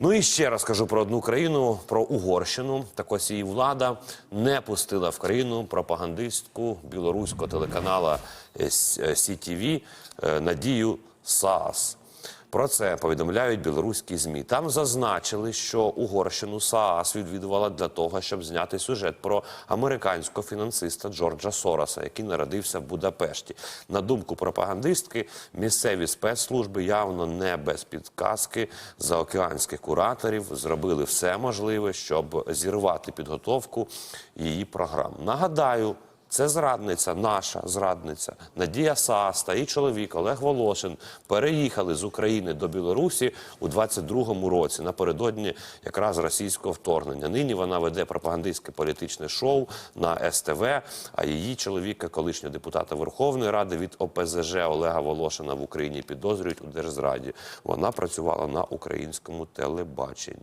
Ну і ще раз кажу про одну країну, про Угорщину. Так ось її влада не пустила в країну пропагандистку білоруського телеканала СІТІВІ Надію СААС. Про це повідомляють білоруські змі. Там зазначили, що Угорщину СААС відвідувала для того, щоб зняти сюжет про американського фінансиста Джорджа Сороса, який народився в Будапешті. На думку пропагандистки, місцеві спецслужби явно не без підказки заокеанських кураторів зробили все можливе, щоб зірвати підготовку її програм. Нагадаю. Це зрадниця, наша зрадниця Надія Саас та її чоловік Олег Волошин переїхали з України до Білорусі у 22-му році напередодні якраз російського вторгнення. Нині вона веде пропагандистське політичне шоу на СТВ. А її чоловіка, колишнього депутата Верховної Ради від ОПЗЖ Олега Волошина в Україні підозрюють у держзраді. Вона працювала на українському телебаченні.